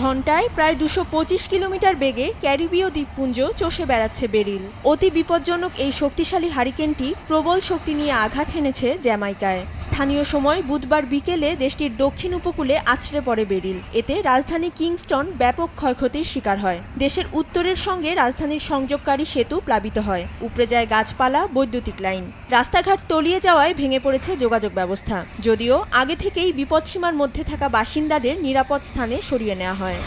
ঘন্টায় প্রায় দুশো পঁচিশ কিলোমিটার বেগে ক্যারিবীয় দ্বীপপুঞ্জ চষে বেড়াচ্ছে বেরিল। অতি বিপজ্জনক এই শক্তিশালী হারিকেনটি প্রবল শক্তি নিয়ে আঘাত হেনেছে জ্যামাইকায়। স্থানীয় সময় বুধবার বিকেলে দেশটির দক্ষিণ উপকূলে আছড়ে পড়ে বেরিল। এতে রাজধানী কিংস্টন ব্যাপক ক্ষয়ক্ষতির শিকার হয়। দেশের উত্তরের সঙ্গে রাজধানীর সংযোগকারী সেতু প্লাবিত হয়। উপড়ে যায় গাছপালা, বৈদ্যুতিক লাইন। রাস্তাঘাট তলিয়ে যাওয়ায় ভেঙে পড়েছে যোগাযোগ ব্যবস্থা। যদিও আগে থেকেই বিপদসীমার মধ্যে থাকা বাসিন্দাদের নিরাপদ স্থানে সরিয়ে নেওয়া হয়।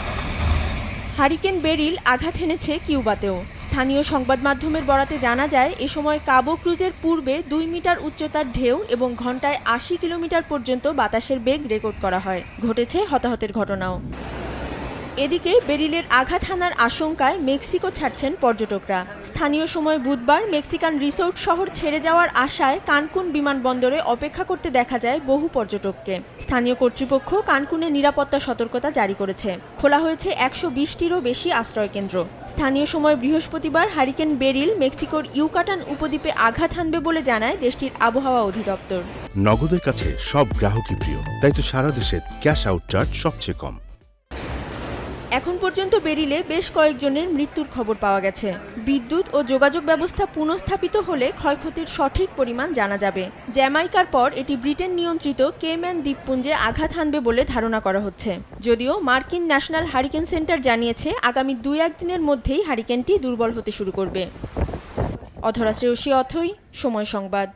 হারিকেন বেরিল আঘাত হেনেছে কিউবাতেও। স্থানীয় সংবাদ মাধ্যমের বরাতে জানা যায়, এ সময় কাবো ক্রুজের পূর্বে দুই মিটার উচ্চতার ঢেউ এবং ঘন্টায় আশি কিলোমিটার পর্যন্ত বাতাসের বেগ রেকর্ড করা হয়। ঘটেছে হতাহতের ঘটনাও। এদিকে বেরিলের আঘাত হানার আশঙ্কায় মেক্সিকো ছাড়ছেন পর্যটকরা। স্থানীয় সময় বুধবার মেক্সিকান রিসোর্ট শহর ছেড়ে যাওয়ার আশায় কানকুন বিমানবন্দরে অপেক্ষা করতে দেখা যায় বহু পর্যটককে। স্থানীয় কর্তৃপক্ষ কানকুনে নিরাপত্তা সতর্কতা জারি করেছে। খোলা হয়েছে একশো বিশটিরও বেশি আশ্রয়কেন্দ্র স্থানীয় সময় বৃহস্পতিবার হারিকেন বেরিল মেক্সিকোর ইউকাটান উপদ্বীপে আঘাত হানবে বলে জানায় দেশটির আবহাওয়া অধিদপ্তর। নগদের কাছে সব গ্রাহকই প্রিয়, তাই তো সারা দেশে ক্যাশ আউট চার্জ সবচেয়ে কম। এখন পর্যন্ত বেরিলে বেশ কয়েকজনের মৃত্যুর খবর পাওয়া গেছে। বিদ্যুৎ ও যোগাযোগ ব্যবস্থা পুনঃস্থাপিত হলে ক্ষয়ক্ষতির সঠিক পরিমাণ জানা যাবে। জ্যামাইকার পর এটি ব্রিটেন নিয়ন্ত্রিত কেম্যান দ্বীপপুঞ্জে আঘাত হানবে বলে ধারণা করা হচ্ছে। যদিও মার্কিন ন্যাশনাল হারিকেন সেন্টার জানিয়েছে, আগামী দুই একদিনের মধ্যেই হারিকেনটি দুর্বল হতে শুরু করবে। অধরা শ্রেয়সী অথই, সময় সংবাদ।